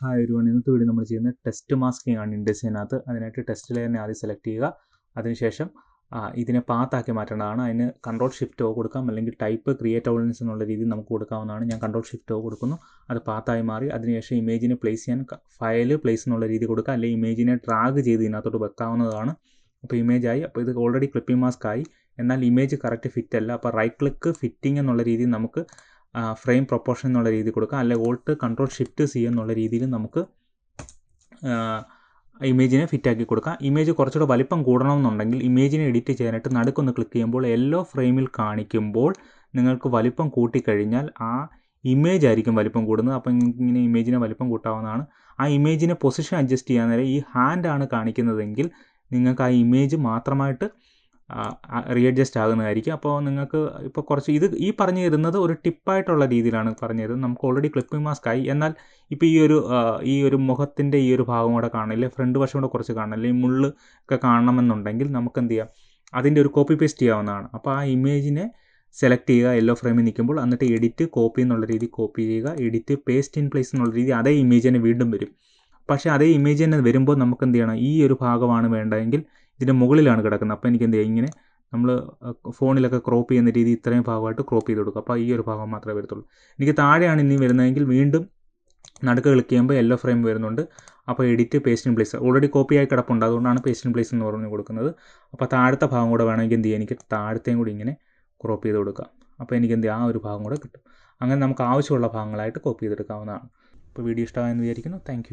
Hi ഒരു ഇന്നത്തെ video നമ്മൾ ചെയ്യുന്നത് ടെസ്റ്റ് മാസ്കിംഗ് ആണ് ഇൻഡെക്സിനകത്ത് അതിനായിട്ട് ടെസ്റ്റ് ലെയറിനെ ആദ്യം സെലക്ട് ചെയ്യുക. അതിനുശേഷം ആ, ഇതിനെ പാത്താക്കി മാറ്റേണ്ടതാണ്. അതിന് കൺട്രോൾ ഷിഫ്റ്റ് ഓ കൊടുക്കാം. അല്ലെങ്കിൽ ടൈപ്പ് ക്രിയേറ്റ് ഓളൻസ് എന്നുള്ള രീതിയിൽ നമുക്ക് കൊടുക്കാവുന്നതാണ്. ഞാൻ കൺട്രോൾ ഷിഫ്റ്റ് ഓ കൊടുക്കുന്നു. അത് പാത്തായി മാറി. അതിനുശേഷം ഇമേജിനെ പ്ലേസ് ചെയ്യാൻ ഫയൽ പ്ലേസ് എന്നുള്ള രീതി കൊടുക്കുക. അല്ലെങ്കിൽ ഇമേജിനെ ഡ്രാഗ് ചെയ്ത് ഇതിനകത്തോട്ട് വെക്കാവുന്നതാണ്. അപ്പോൾ ഇമേജ് ആയി. അപ്പോൾ ഇത് ഓൾറെഡി ക്ലിപ്പിംഗ് മാസ്ക് ആയി. എന്നാൽ ഇമേജ് കറക്റ്റ് ഫിറ്റ് അല്ല. അപ്പോൾ റൈറ്റ് ക്ലിക്ക് ഫിറ്റിംഗ് എന്നുള്ള രീതിയിൽ നമുക്ക് ഫ്രെയിം പ്രൊപ്പോർഷൻ എന്നുള്ള രീതിയിൽ കൊടുക്കാം. അല്ലെങ്കിൽ ഓൾട്ട് കൺട്രോൾ ഷിഫ്റ്റ് സി എന്നുള്ള രീതിയിൽ നമുക്ക് ഇമേജിനെ ഫിറ്റാക്കി കൊടുക്കാം. ഇമേജ് കുറച്ചുകൂടെ വലിപ്പം കൂടണമെന്നുണ്ടെങ്കിൽ ഇമേജിനെ എഡിറ്റ് ചെയ്യാനായിട്ട് നടുക്കൊന്ന് ക്ലിക്ക് ചെയ്യുമ്പോൾ യെല്ലോ ഫ്രെയിമിൽ കാണിക്കുമ്പോൾ നിങ്ങൾക്ക് വലിപ്പം കൂട്ടിക്കഴിഞ്ഞാൽ ആ ഇമേജ് ആയിരിക്കും വലിപ്പം കൂടുന്നത്. അപ്പോൾ ഇങ്ങനെ ഇമേജിനെ വലിപ്പം കൂട്ടാവുന്നതാണ്. ആ ഇമേജിനെ പൊസിഷൻ അഡ്ജസ്റ്റ് ചെയ്യാൻ നേരം ഈ ഹാൻഡാണ് കാണിക്കുന്നതെങ്കിൽ നിങ്ങൾക്ക് ആ ഇമേജ് മാത്രമായിട്ട് റീഅഡ്ജസ്റ്റ് ആകുന്നതായിരിക്കും. അപ്പോൾ നിങ്ങൾക്ക് ഇപ്പോൾ കുറച്ച് ഇത് ഈ പറഞ്ഞു തരുന്നത് ഒരു ടിപ്പായിട്ടുള്ള രീതിയിലാണ് പറഞ്ഞു തരുന്നത്. നമുക്ക് ഓൾറെഡി ക്ലിപ്പിംഗ് മാസ്ക് ആയി. എന്നാൽ ഇപ്പോൾ ഈ ഒരു ഈ ഒരു മുഖത്തിന്റെ ഈ ഒരു ഭാഗം കൂടെ കാണില്ലേ ഫ്രണ്ട് വശം കൂടെ കുറച്ച് കാണണം. അല്ലെങ്കിൽ മുള്ള് ഒക്കെ കാണണമെന്നുണ്ടെങ്കിൽ നമുക്ക് എന്ത് ചെയ്യാം? അതിന്റെ ഒരു കോപ്പി പേസ്റ്റ് ചെയ്യാവുന്നതാണ്. അപ്പോൾ ആ ഇമേജിനെ സെലക്ട് ചെയ്യുക. യെല്ലോ ഫ്രെയിമിൽ നിൽക്കുമ്പോൾ എന്നിട്ട് എഡിറ്റ് കോപ്പി എന്നുള്ള രീതി കോപ്പി ചെയ്യുക. എഡിറ്റ് പേസ്റ്റ് ഇൻ പ്ലേസ് എന്നുള്ള രീതി അതേ ഇമേജ് തന്നെ വീണ്ടും വരും. പക്ഷേ അതേ ഇമേജ് തന്നെ വരുമ്പോൾ നമുക്ക് എന്ത് ചെയ്യണം? ഈ ഒരു ഭാഗമാണ് വേണ്ടതെങ്കിൽ ഇതിന്റെ മുകളിലാണ് കിടക്കുന്നത്. അപ്പോൾ എനിക്ക് എന്ത് ചെയ്യാം? ഇങ്ങനെ നമ്മൾ ഫോണിലൊക്കെ ക്രോപ്പ് ചെയ്യുന്ന രീതി ഇത്രയും ഭാഗമായിട്ട് ക്രോപ്പ് ചെയ്ത് കൊടുക്കുക അപ്പോൾ ഈ ഒരു ഭാഗം മാത്രമേ വരത്തുള്ളൂ. എനിക്ക് താഴെയാണ് ഇനി വരുന്നതെങ്കിൽ വീണ്ടും നടുക്ക് ക്ലിക്ക് ചെയ്യുമ്പോൾ യെല്ലോ ഫ്രെയിം വരുന്നുണ്ട്. അപ്പോൾ edit paste place already copy ആയി കിടപ്പുണ്ട്. അതുകൊണ്ടാണ് പേസ്റ്റ് പ്ലേസ് എന്ന് പറഞ്ഞു കൊടുക്കുന്നത്. അപ്പോൾ താഴത്തെ ഭാഗം കൂടെ വേണമെങ്കിൽ എന്ത് എനിക്ക് താഴത്തെയും കൂടി ഇങ്ങനെ ക്രോപ്പ് ചെയ്ത് കൊടുക്കാം. അപ്പോൾ എനിക്ക് എന്ത് ആ ഒരു ഭാഗം കൂടെ കിട്ടും. അങ്ങനെ നമുക്ക് ആവശ്യമുള്ള ഭാഗങ്ങളായിട്ട് കോപ്പി ചെയ്തെടുക്കാവുന്നതാണ്. അപ്പോൾ വീഡിയോ ഇഷ്ടമായെന്ന് വിചാരിക്കുന്നു. താങ്ക്